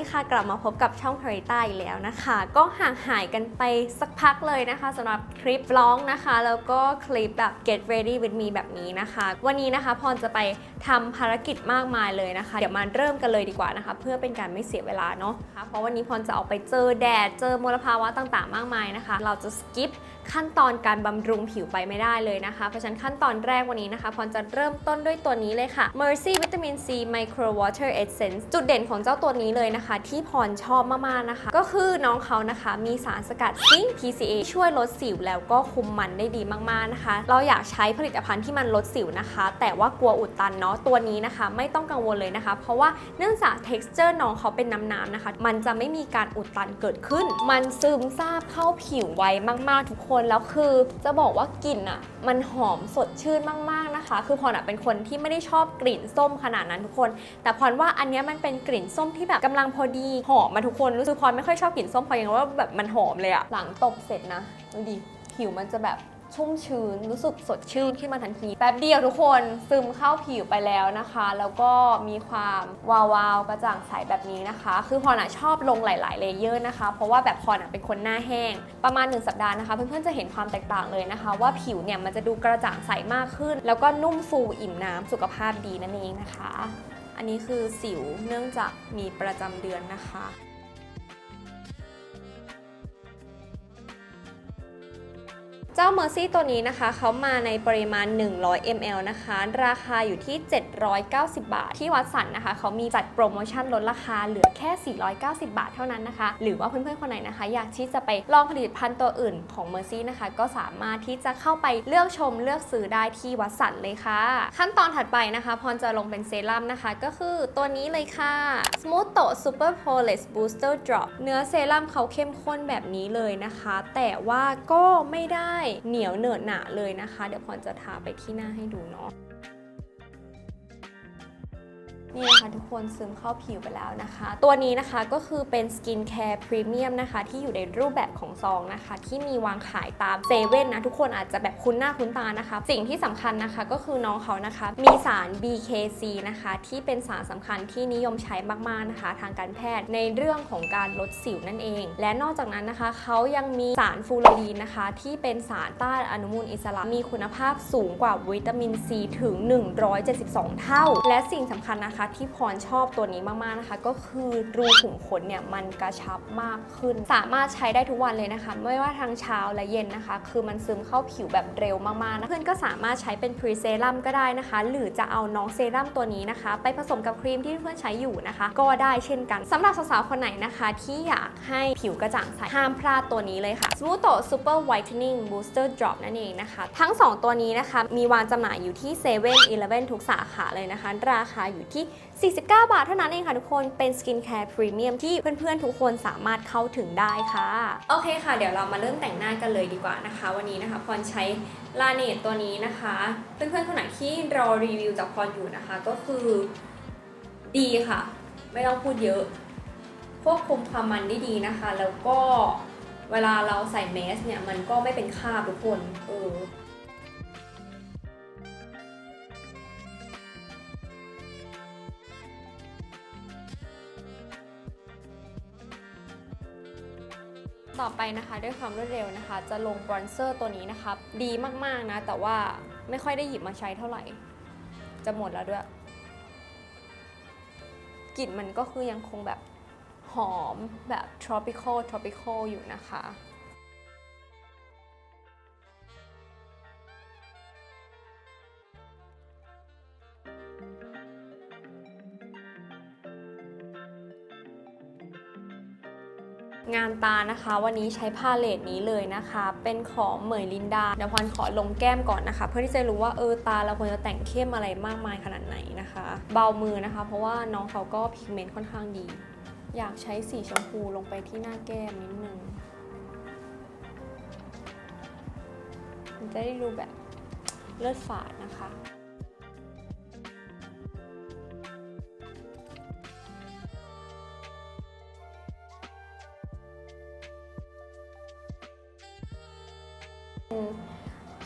ดีค่ะกลับมาพบกับช่อง p a r i t a อีกแล้วนะคะ ก็ห่างหายกันไปสักพักเลยนะคะสำหรับคลิปร้องนะคะ แล้วก็คลิปแบบ get ready with me แบบนี้นะคะ วันนี้นะคะพรจะไปทำภารกิจมากมายเลยนะคะ เดี๋ยวมาเริ่มกันเลยดีกว่านะคะ เพื่อเป็นการไม่เสียเวลาเนาะะะเพราะวันนี้พรจะออกไปเจอแดดเจอมลภาวะต่างๆ มากมายนะคะ เราจะสกิป ขั้นตอนการบำรุงผิวไปไม่ได้เลยนะคะ เพราะฉะนั้นขั้นตอนแรกวันนี้นะคะพรจะเริ่มต้นด้วยตัวนี้เลยค่ะ Mercy Vitamin C Micro Water Essence จุดเด่นของเจ้าตัวนี้เลยนะคะ ที่พรชอบมากๆนะคะ ก็คือน้องเขานะคะมีสารสกัดซิงค์ PCA ช่วยลดสิวแล้วก็คุมมันได้ดีมากๆนะคะ เราอยากใช้ผลิตภัณฑ์ที่มันลดสิวนะคะ แต่ว่ากลัวอุดตันเนาะตัวนี้นะคะ ไม่ต้องกังวลเลยนะคะ เพราะว่าเนื่องจาก texture น้องเขาเป็นน้ำๆนะคะ มันจะไม่มีการอุดตันเกิดขึ้น มันซึมซาบเข้าผิวไวมากๆทุกคนแล้วคือจะบอกว่ากลิ่นอะมันหอมสดชื่นมากๆนะคะ คือพรอะเป็นคนที่ไม่ได้ชอบกลิ่นส้มขนาดนั้นทุกคน แต่พรว่าอันเนี้ยมันเป็นกลิ่นส้มที่แบบกำลังพอดีหอมมาทุกคนรู้สึกพรไม่ค่อยชอบกลิ่นส้มพอยังว่าแบบมันหอมเลยอะหลังตบเสร็จนะดูดิผิวมันจะแบบ ชุ่มชื้นรู้สึกสดชื่นขึ้นมาทันที แป๊บเดียวทุกคนซึมเข้าผิวไปแล้วนะคะ แล้วก็มีความวาวๆกระจ่างใสแบบนี้นะคะ คือพรอะชอบลงหลาย ๆ เลเยอร์นะคะ เพราะว่าแบบพรอะเป็นคนหน้าแห้ง ประมาณ 1 สัปดาห์นะคะ เพื่อน ๆ จะเห็นความแตกต่างเลยนะคะ ว่าผิวเนี่ยมันจะดูกระจ่างใสมากขึ้น แล้วก็นุ่มฟูอิ่มน้ำสุขภาพดีนั่นเองนะคะ อันนี้คือสิวเนื่องจากมีประจำเดือนนะคะ เจ้า Mercy ตัวนี้นะคะ เขามาในปริมาณ 100 ml นะคะ ราคาอยู่ที่ 790 บาท ที่วัดสันนะคะ เขามีจัดโปรโมชั่นลดราคาเหลือแค่ 490 บาทเท่านั้นนะคะ หรือว่าเพื่อนๆ คนไหนนะคะ อยากที่จะไปลองผลิตภัณฑ์ตัวอื่นของ Mercy นะคะ ก็สามารถที่จะเข้าไปเลือกชมเลือกซื้อได้ที่วัดสันเลยค่ะ ขั้นตอนถัดไปนะคะพรจะลงเป็นเซรั่มนะคะ ก็คือตัวนี้เลยค่ะ Smooth t o Super Polish Booster Drop เนื้อเซรั่มเขาเข้มข้นแบบนี้เลยนะคะ แต่ว่าก็ไม่ได้เหนียวเหนอะหนะเลยนะคะ เดี๋ยวพรจะทาไปที่หน้าให้ดูเนาะ นี่นะคะทุกคนซึมเข้าผิวไปแล้วนะคะ ตัวนี้นะคะก็คือเป็นสกินแคร์พรีเมียมนะคะ ที่อยู่ในรูปแบบของซองนะคะ ที่มีวางขายตามเซเว่นนะ ทุกคนอาจจะแบบคุ้นหน้าคุ้นตานะคะ สิ่งที่สำคัญนะคะก็คือน้องเขานะคะ มีสาร BKC นะคะ ที่เป็นสารสำคัญที่นิยมใช้มากๆนะคะ ทางการแพทย์ในเรื่องของการลดสิวนั่นเอง และนอกจากนั้นนะคะเขายังมีสารฟูโรลีนนะคะ ที่เป็นสารต้านอนุมูลอิสระมีคุณภาพสูงกว่าวิตามินซีถึง 172 เท่า และสิ่งสำคัญนะคะที่พรชอบตัวนี้มากๆนะคะ ก็คือรูขุมขนเนี่ยมันกระชับมากขึ้น สามารถใช้ได้ทุกวันเลยนะคะ ไม่ว่าทั้งเช้าและเย็นนะคะ คือมันซึมเข้าผิวแบบเร็วมากๆนะเพื่อนก็สามารถใช้เป็นพรีเซรั่มก็ได้นะคะ หรือจะเอาน้องเซรั่มตัวนี้นะคะ ไปผสมกับครีมที่เพื่อนใช้อยู่นะคะ ก็ได้เช่นกันสำหรับสาวๆคนไหนนะคะ ที่อยากให้ผิวกระจ่างใสห้ามพลาดตัวนี้เลยค่ะ Smooth Super Whitening Booster Drop นั่นเองนะคะ ทั้ง 2 ตัวนี้นะคะ มีวางจำหน่ายอยู่ที่7 e เ e ่ e อทุกสาขาเลยนะคะ ราคาอยู่ที่49 บาทเท่านั้นเองค่ะทุกคน เป็นสกินแคร์พรีเมียมที่เพื่อนๆ ทุกคนสามารถเข้าถึงได้ค่ะ โอเคค่ะ เดี๋ยวเรามาเริ่มแต่งหน้ากันเลยดีกว่านะคะ วันนี้นะคะพรใช้ลาเนตตัวนี้นะคะ เพื่อนๆ คนไหนที่รอรีวิวจากพรอยู่นะคะ ก็คือดีค่ะ ไม่ต้องพูดเยอะ ควบคุมความมันได้ดีนะคะ แล้วก็เวลาเราใส่เมสเนี่ย มันก็ไม่เป็นคราบทุกคน เออ ต่อไปนะคะด้วยความรวดเร็วนะคะ จะลงบรอนเซอร์ตัวนี้นะคะดีมากๆนะ แต่ว่าไม่ค่อยได้หยิบมาใช้เท่าไหร่ จะหมดแล้วด้วยกลิ่นมันก็คือยังคงแบบหอมแบบ tropical tropical อยู่นะคะ งานตานะคะ วันนี้ใช้พาเลตนี้เลยนะคะ เป็นของเหมยลินดาเดี๋ยวพรขอลงแก้มก่อนนะคะ เพื่อที่จะรู้ว่าเออตาเราควรจะแต่งเข้มอะไรมากมายขนาดไหนนะคะ เบามือนะคะ เพราะว่าน้องเขาก็พิกเมนต์ค่อนข้างดี อยากใช้สีชมพูลงไปที่หน้าแก้มนิดนึงมันจะได้ดูแบบเลือดฝาดนะคะ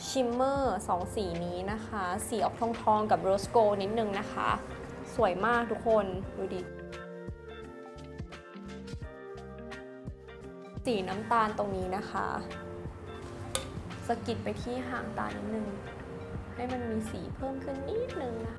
ชิมเมอร์สองสีนี้นะคะ สีออกทองทองกับโรสโกนิดนึงนะคะ สวยมากทุกคนดูดิ สีน้ำตาลตรงนี้นะคะสกิดไปที่ห่างตานิดนึง ให้มันมีสีเพิ่มขึ้นนิดนึงนะ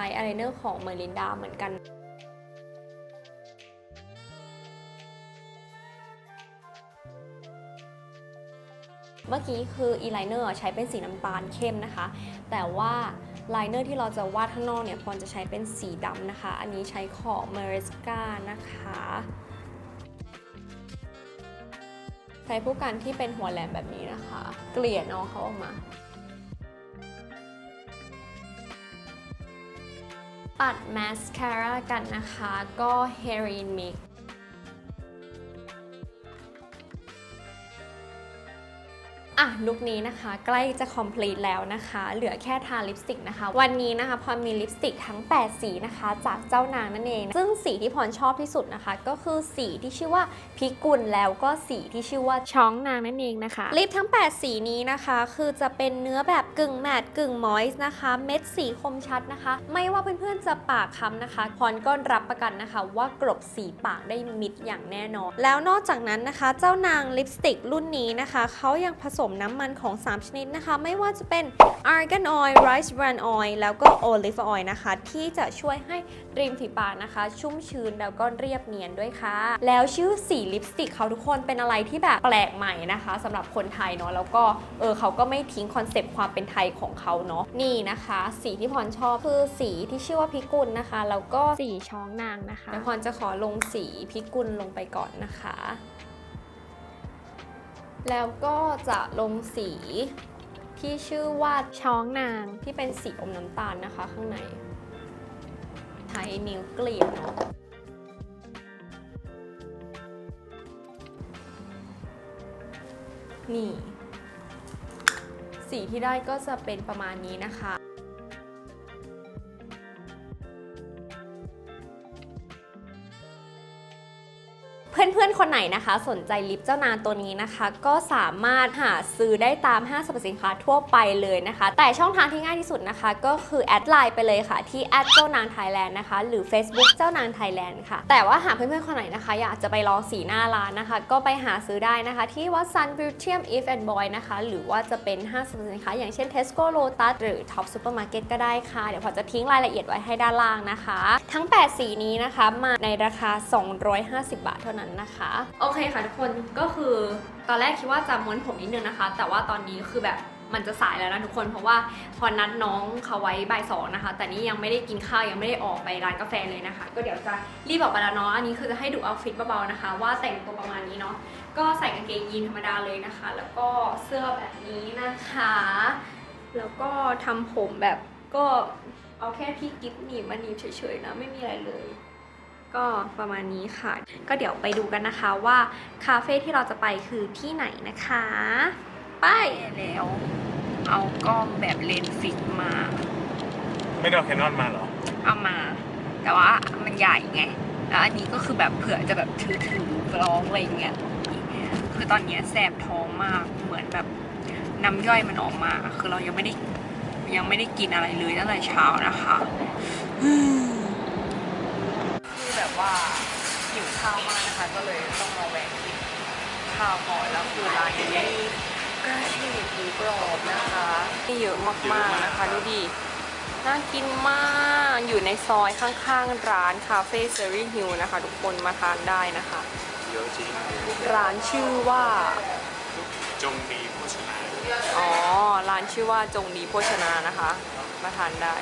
ช้อายไลเนอร์ของเมลินดาเหมือนกันเมื่อกี้คืออีไลเนอร์ใช้เป็นสีน้ำตาลเข้มนะคะ แต่ว่าไลเนอร์ที่เราจะวาดข้างนอกเนี่ยพรจะใช้เป็นสีดำนะคะ อันนี้ใช้ของ m a r i s c a นะคะ ใช้ผู้กันที่เป็นหัวแหลมแบบนี้นะคะ เกลี่ยน้องเขาออกมา ปัดมาสคาร่ากันนะคะ ก็ Heroin Mix อะลุคนี้นะคะ ใกล้จะ complete แล้วนะคะ เหลือแค่ทาลิปสติกนะคะ วันนี้นะคะพรมีลิปสติกทั้ง 8 สีนะคะ จากเจ้านางนั่นเอง ซึ่งสีที่พรชอบที่สุดนะคะ ก็คือสีที่ชื่อว่าพิกุลแล้วก็สีที่ชื่อว่าช้องนางนั่นเองนะคะ ลิปทั้ง 8 สีนี้นะคะ คือจะเป็นเนื้อแบบกึ่งแมตต์กึ่งมอยส์นะคะ เม็ดสีคมชัดนะคะ ไม่ว่าเพื่อนๆจะปากคำนะคะพรก็รับประกันนะคะ ว่ากลบสีปากได้มิดอย่างแน่นอน แล้วนอกจากนั้นนะคะ เจ้านางลิปสติกรุ่นนี้นะคะเขายังผสมน้ำมันของ 3 ชนิดนะคะ ไม่ว่าจะเป็น argan oil rice bran oil แล้วก็ olive oil นะคะ ที่จะช่วยให้ริมฝีปากนะคะ ชุ่มชื้นแล้วก็เรียบเนียนด้วยค่ะ แล้วชื่อสีลิปสติกเขาทุกคนเป็นอะไรที่แบบแปลกใหม่นะคะสำหรับคนไทยเนาะแล้วก็เออเขาก็ไม่ทิ้งคอนเซปต์ความเป็นไทยของเขาเนาะนี่นะคะ สีที่พรชอบคือสีที่ชื่อว่าพิกุลนะคะแล้วก็สีช้องนางนะคะเดี๋ยวพรจะขอลงสีพิกุลลงไปก่อนนะคะ แล้วก็จะลงสีที่ชื่อว่าช้องนางที่เป็นสีอมน้ำตาลนะคะข้างใน ใช้นิ้วกลีบเนาะนี่ สีที่ได้ก็จะเป็นประมาณนี้นะคะ นนไหนะคะ สนใจลิปเจ้านางตัวนี้นะคะ ก็สามารถหาซื้อได้ตามห้างสรรพสินค้าทั่วไปเลยนะคะ แต่ช่องทางที่ง่ายที่สุดนะคะ ก็คือแอดไลน์ไปเลยค่ะ ที่แอดเจ้านางไทยแลนด์นะคะ หรือ Facebook เจ้านางไทยแลนด์ค่ะ แต่ว่าหากเพื่อนๆคนไหนนะคะ อยากจะไปลองสีหน้าร้านนะคะ ก็ไปหาซื้อได้นะคะ ที่วัดซันบิวเทียมอีฟแอนด์บอยนะคะ หรือว่าจะเป็นห้างสรรพสินค้าอย่างเช่น Tesco Lotus หรือ Top Supermarket ก็ได้ค่ะ เดี๋ยวพอจะทิ้งรายละเอียดไว้ให้ด้านล่างนะคะ ทั้ง 8 สีนี้นะคะ มาในราคา 250 บาทเท่านั้นนะคะโอเคค่ะทุกคนก็คือตอนแรกคิดว่าจะม้วนผมนิดนึงนะคะ แต่ว่าตอนนี้คือแบบมันจะสายแล้วนะทุกคนเพราะว่าพอนัดน้องเขาไว้บ่ายสองนะคะ แต่นี่ยังไม่ได้กินข้าวยังไม่ได้ออกไปร้านกาแฟเลยนะคะ ก็เดี๋ยวจะรีบออกไปแล้วเนาะอันนี้คือจะให้ดูเอาฟิตเบาๆนะคะ ว่าแต่งตัวประมาณนี้เนาะก็ใส่กางเกงยีนธรรมดาเลยนะคะ แล้วก็เสื้อแบบนี้นะคะ แล้วก็ทำผมแบบก็เอาแค่ที่กิฟต์หนีบมาหนีบเฉยๆนะไม่มีอะไรเลย ก็ประมาณนี้ค่ะ ก็เดี๋ยวไปดูกันนะคะว่าคาเฟ่ที่เราจะไปคือที่ไหนนะคะ ไปแล้ว เอากล้องแบบเลนส์ฟิกมา ไม่ได้เอาแคนนอนมาเหรอ เอามา แต่ว่ามันใหญ่ไง แล้วอันนี้ก็คือแบบเผื่อจะแบบถือถือร้องอะไรอย่างเงี้ย คือตอนเนี้ยแสบท้องมาก เหมือนแบบน้ำย่อยมันออกมา คือเรายังไม่ได้ยังไม่ได้กินอะไรเลยตั้งแต่เช้านะคะอืมคือแบบ ว่าหิวข้าวมากนะคะ ก็เลยต้องมาแวะกินข้าวก่อนแล้วคือร้านนี้มีกระเทียมหมูกรอบนะคะมีเยอะมากๆนะคะดูดิน่ากินมากอยู่ในซอยข้างๆ ร้านคาเฟ่เซอรี่ฮิลนะคะ ทุกคนมาทานได้นะคะ เยอะจริงร้านชื่อว่า จงดีโภชนา อ๋อ ร้านชื่อว่าจงดีโภชนานะคะ มาทานได้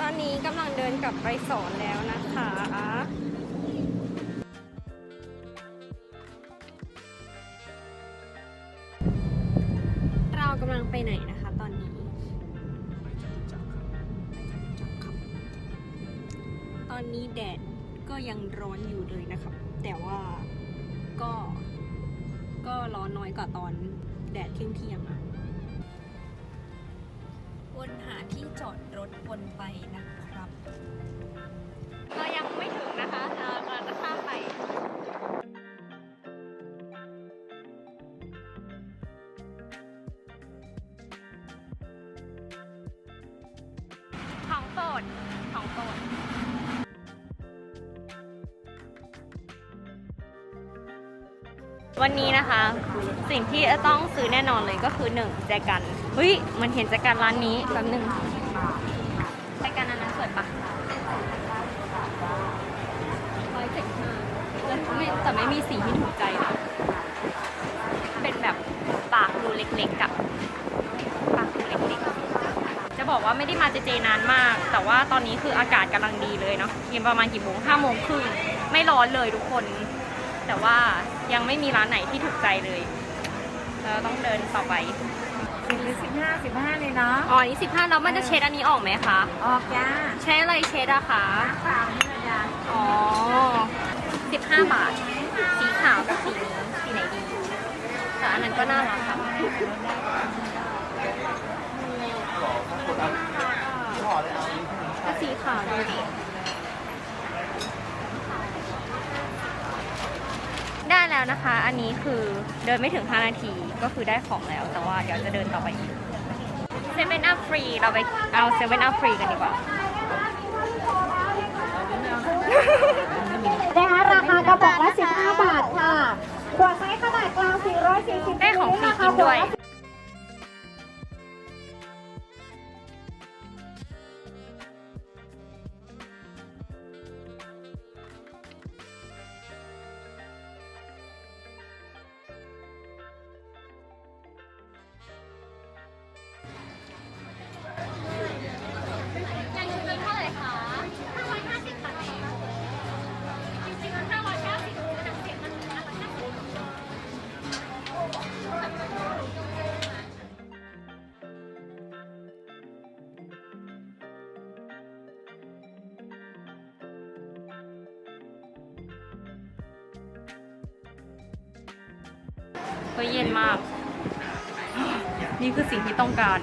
ตอนนี้กำลังเดินกลับไปสอนแล้วนะคะเรากำลังไปไหนนะคะตอนนี้ ตอนนี้แดดก็ยังร้อนอยู่เลยนะครับ แต่ว่าก็ก็ร้อนน้อยกว่าตอนแดดเที่ยงเที่ยงอะ ที่จอดรถวนไปนะครับเรายังไม่ถึงนะคะเรากำลังจะข้ามไป ของโปรดของโปรดวันนี้นะคะ สิ่งที่ต้องซื้อแน่นอนเลยก็คือหนึ่งแจกันเฮ้ยมันเห็นแจกันร้านนี้แป๊บหนึ่งแจกันอันนั้นสวยปะร้อยเจ็ดห้าแล้วไม่แต่ไม่มีสีที่ถูกใจนะเป็นแบบปากรูเล็กๆกับปากรูเล็กๆ จะบอกว่าไม่ได้มาเจเจนานมาก แต่ว่าตอนนี้คืออากาศกำลังดีเลยเนาะเย็นประมาณกี่โมงห้าโมงครึ่งไม่ร้อนเลยทุกคน แต่ว่ายังไม่มีร้านไหนที่ถูกใจเลย เราต้องเดินต่อไปสิบหรือสิบห้าสิบห้าเลยเนาะอ๋ออันนี้สิบห้าแล้วมันจะเช็ดอันนี้ออกไหมคะ ออกจ้าใช้อะไรเช็ดอะคะเปล่านี่นะจ๊ะอ๋อสิบห้าบาท สีขาวกับสีนี้สีไหนดี แต่อันนั้นก็น่ารักค่ะ ก็สีขาวดูดิได้ แล้วนะคะ อันนี้คือเดินไม่ถึง 5 นาทีก็คือได้ของแล้ว แต่ว่าเดี๋ยวจะเดินต่อไปอีกเซเว่นอัพฟรีเราไปเอาเซเว่นอัพฟรีกันดีกว่านะคะราคากระบอกละ 15 บาทค่ะ ขวดไซส์ขนาดกลาง 440ได้ของฟรีกินด้วย ก็เย็นมาก นี่คือสิ่งที่ต้องการ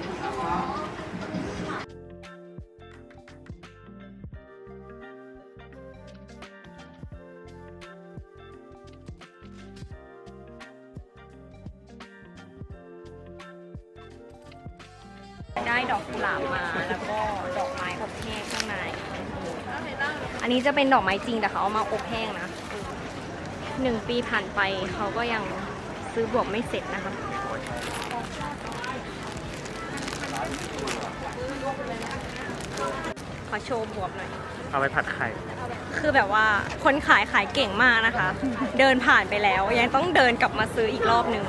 ได้ดอกกุหลาบมาแล้วก็ดอกไม้อบแห้งข้างใน อันนี้จะเป็นดอกไม้จริงแต่เขาเอามาอบแห้งนะหนึ่งปีผ่านไปเขาก็ยัง ซื้อบวกไม่เสร็จนะคะขอโชว์บวบหน่อย เอาไปผัดไข่ คือแบบว่าคนขายขายเก่งมากนะคะ เดินผ่านไปแล้ว ยังต้องเดินกลับมาซื้ออีกรอบหนึ่ง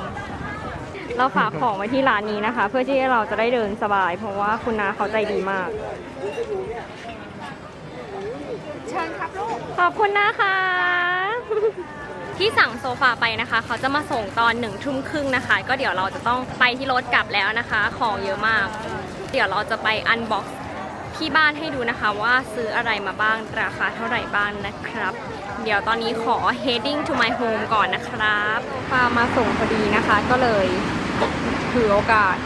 เราฝากของไว้ที่ร้านนี้นะคะ เพื่อที่เราจะได้เดินสบาย เพราะว่าคุณนาเขาใจดีมาก เชิญครับลูก ขอบคุณนะคะ ที่สั่งโซฟาไปนะคะ เขาจะมาส่งตอนหนึ่งทุ่มครึ่งนะคะ ก็เดี๋ยวเราจะต้องไปที่รถกลับแล้วนะคะ ของเยอะมาก เดี๋ยวเราจะไปอันบ็อกซ์ที่บ้านให้ดูนะคะว่าซื้ออะไรมาบ้างราคาเท่าไหร่บ้างนะครับ เดี๋ยวตอนนี้ขอ heading to my home ก่อนนะครับโซฟามาส่งพอดีนะคะก็เลยถือโอกาส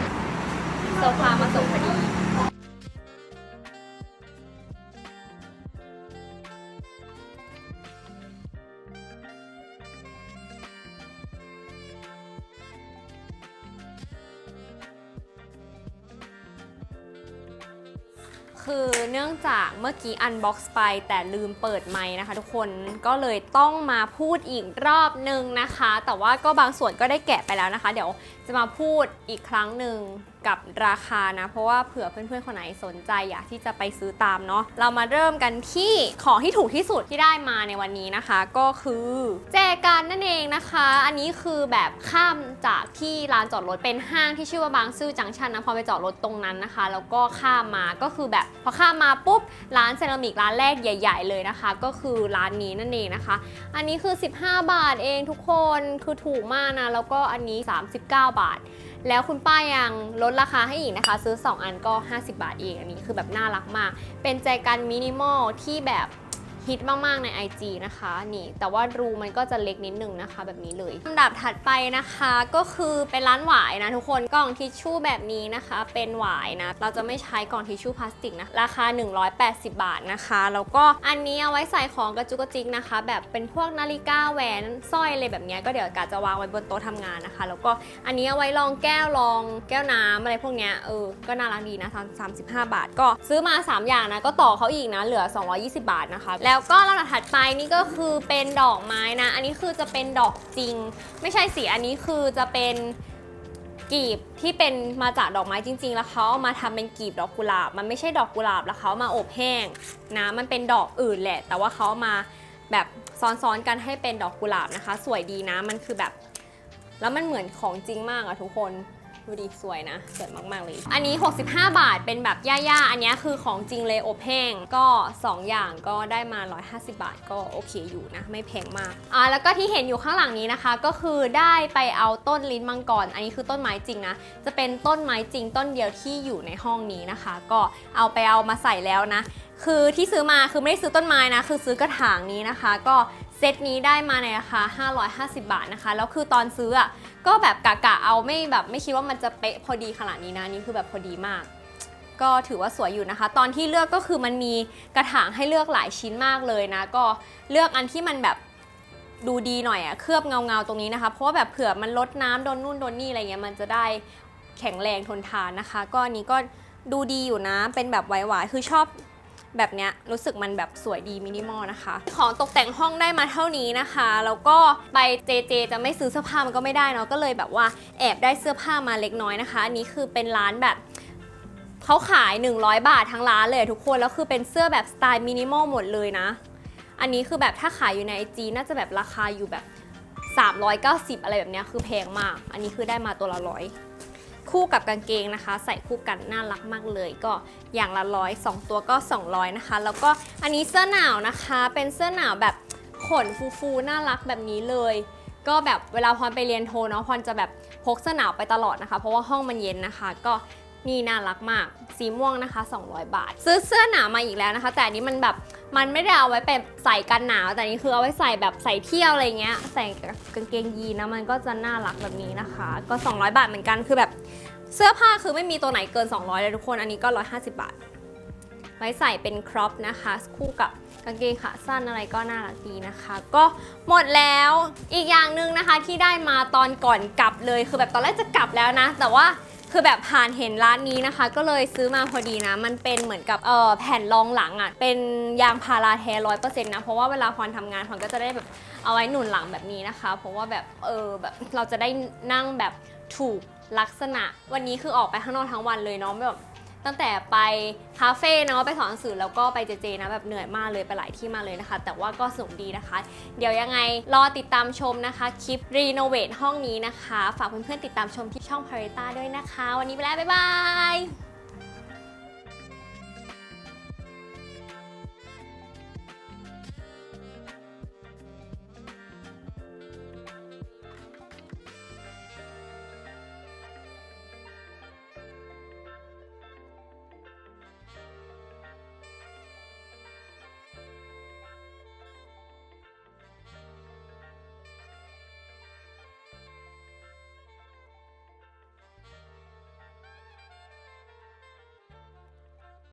โซฟามาส่งพอดี คือเนื่องจากเมื่อกี้อันบ็อกซ์ไปแต่ลืมเปิดไม้นะคะ ทุกคนก็เลยต้องมาพูดอีกรอบหนึ่งนะคะ แต่ว่าก็บางส่วนก็ได้แกะไปแล้วนะคะ เดี๋ยวจะมาพูดอีกครั้งหนึ่ง กับราคานะ เพราะว่าเผื่อเพื่อนๆคนไหนสนใจอยากที่จะไปซื้อตามเนาะเรามาเริ่มกันที่ของที่ถูกที่สุดที่ได้มาในวันนี้นะคะ ก็คือแจกันนั่นเองนะคะ อันนี้คือแบบข้ามจากที่ลานจอดรถเป็นห้างที่ชื่อว่าบางซื่อจังชันนะพอไปจอดรถตรงนั้นนะคะ แล้วก็ข้ามมาก็คือแบบพอข้ามมาปุ๊บร้านเซรามิกร้านแรกใหญ่ ๆ เลยนะคะ ก็คือร้านนี้นั่นเองนะคะ อันนี้คือ 15 บาทเองทุกคนคือถูกมากนะแล้วก็อันนี้ 39 บาท แล้วคุณป้ายังลดราคาให้อีกนะคะ ซื้อ 2 อันก็ 50 บาทเองอันนี้คือแบบน่ารักมาก เป็นใจกันมินิมอลที่แบบ ฮิตมากๆใน IG นะคะ นี่แต่ว่ารูมันก็จะเล็กนิดนึงนะคะ แบบนี้เลยลำดับถัดไปนะคะก็คือเป็นร้านหวายนะทุกคนกล่องทิชชู่แบบนี้นะคะ เป็นหวายนะ เราจะไม่ใช้กล่องทิชชู่พลาสติกนะราคา 180 บาทนะคะแล้วก็อันนี้เอาไว้ใส่ของกระจุกกระจิกนะคะ แบบเป็นพวกนาฬิกาแหวนสร้อยอะไรแบบนี้ก็เดี๋ยวกาจะวางไว้บนโต๊ะทำงานนะคะ แล้วก็อันนี้เอาไว้รองแก้วรองแก้วน้ำอะไรพวกเนี้ยเออก็น่ารักดีนะ35บาท ก็ซื้อมา 3 อย่างนะก็ต่อเขาอีกนะเหลือ 220 บาทนะคะแล้วแล้วก็ลำดับถัดไปนี่ก็คือเป็นดอกไม้นะ อันนี้คือจะเป็นดอกจริง ไม่ใช่สีอันนี้คือจะเป็นกีบที่เป็นมาจากดอกไม้จริง ๆ แล้วเขาเอามาทำเป็นกีบดอกกุหลาบ มันไม่ใช่ดอกกุหลาบแล้วเขามาอบแห้งนะมันเป็นดอกอื่นแหละ แต่ว่าเขาเอามาแบบซ้อนๆกันให้เป็นดอกกุหลาบนะคะ สวยดีนะมันคือแบบ แล้วมันเหมือนของจริงมากอะทุกคน ดูดิสวยนะสวยมากๆเลย อันนี้ 65 บาทเป็นแบบย่าๆ อันนี้คือของจริงเลยอบแห้งก็ 2 อย่างก็ได้มา 150 บาทก็โอเคอยู่นะ ไม่แพงมากอ่าแล้วก็ที่เห็นอยู่ข้างหลังนี้นะคะ ก็คือได้ไปเอาต้นลิ้นมังกรอันนี้คือต้นไม้จริงนะ จะเป็นต้นไม้จริงต้นเดียวที่อยู่ในห้องนี้นะคะ ก็เอาไปเอามาใส่แล้วนะ คือที่ซื้อมาคือไม่ได้ซื้อต้นไม้นะ คือซื้อกระถางนี้นะคะ ก็เซตนี้ได้มาในราคา 550 บาทนะคะ แล้วคือตอนซื้ออะ ก็แบบกะกะเอาไม่แบบไม่คิดว่ามันจะเป๊ะพอดีขนาดนี้นะนี่คือแบบพอดีมาก ก็ถือว่าสวยอยู่นะคะ ตอนที่เลือกก็คือมันมีกระถางให้เลือกหลายชิ้นมากเลยนะ ก็เลือกอันที่มันแบบดูดีหน่อยอะเคลือบเงาเงาๆตรงนี้นะคะเพราะว่าแบบเผื่อมันลดน้ำโดนนู่นโดนนี่อะไรเงี้ยมันจะได้แข็งแรงทนทานนะคะ ก็อันนี้ก็ดูดีอยู่นะเป็นแบบไหวๆคือชอบ แบบเนี้ยรู้สึกมันแบบสวยดีมินิมอลนะคะ ของตกแต่งห้องได้มาเท่านี้นะคะ แล้วก็ไปเจเจจะไม่ซื้อเสื้อผ้ามันก็ไม่ได้เนาะก็เลยแบบว่าแอบได้เสื้อผ้ามาเล็กน้อยนะคะอันนี้คือเป็นร้านแบบเขาขาย 100 บาททั้งร้านเลยทุกคนแล้วคือเป็นเสื้อแบบสไตล์มินิมอลหมดเลยนะ อันนี้คือแบบถ้าขายอยู่ในไอจีน่าจะแบบราคาอยู่แบบ 390 อะไรแบบเนี้ยคือแพงมาก อันนี้คือได้มาตัวละร้อย คู่กับกางเกงนะคะ ใส่คู่กันน่ารักมากเลย ก็อย่างละร้อยสองตัวก็ 200 นะคะ แล้วก็อันนี้เสื้อหนาวนะคะ เป็นเสื้อหนาวแบบขนฟูๆน่ารักแบบนี้เลย ก็แบบเวลาพรไปเรียนโทเนาะพรจะแบบพกเสื้อหนาวไปตลอดนะคะ เพราะว่าห้องมันเย็นนะคะ ก็นี่น่ารักมาก สีม่วงนะคะ 200 บาท ซื้อเสื้อหนาวมาอีกแล้วนะคะ แต่อันนี้มันแบบ มันไม่ได้เอาไว้แบบใส่กันหนาว แต่นนี้คือเอาไว้ใส่แบบใส่เที่ยวอะไรเงี้ย ใส่กับกางเกงยีนนะมันก็จะน่ารักแบบนี้นะคะ ก็ 200 บาทเหมือนกันคือแบบเสื้อผ้าคือไม่มีตัวไหนเกิน 200เลยทุกคน อันนี้ก็ 150 บาท ไว้ใส่เป็นครอปนะคะ คู่กับกางเกงขาสั้นอะไรก็น่ารักดีนะคะ ก็หมดแล้วอีกอย่างหนึ่งนะคะที่ได้มาตอนก่อนกลับเลย คือแบบตอนแรกจะกลับแล้วนะ แต่ว่า คือแบบผ่านเห็นร้านนี้นะคะ ก็เลยซื้อมาพอดีนะ มันเป็นเหมือนกับเออแผ่นรองหลังอะ่ะ เป็นยางพาราแท้ร้อยเปอร์เซ็นต์นะ เพราะว่าเวลาพรทำงานพรก็จะได้แบบเอาไว้หนุนหลังแบบนี้นะคะ เพราะว่าแบบเออแบบเราจะได้นั่งแบบถูกลักษณะ วันนี้คือออกไปข้างนอกทั้งวันเลยเนาะแบบ ตั้งแต่ไปคาเฟ่เนาะไปสอนหนังสือแล้วก็ไปเจเจนะแบบเหนื่อยมากเลยไปหลายที่มากเลยนะคะ แต่ว่าก็สนุกดีนะคะ เดี๋ยวยังไงรอติดตามชมนะคะคลิปรีโนเวทห้องนี้นะคะ ฝากเพื่อนๆติดตามชมที่ช่องพาริต้าด้วยนะคะ วันนี้ไปแล้วบ๊ายบาย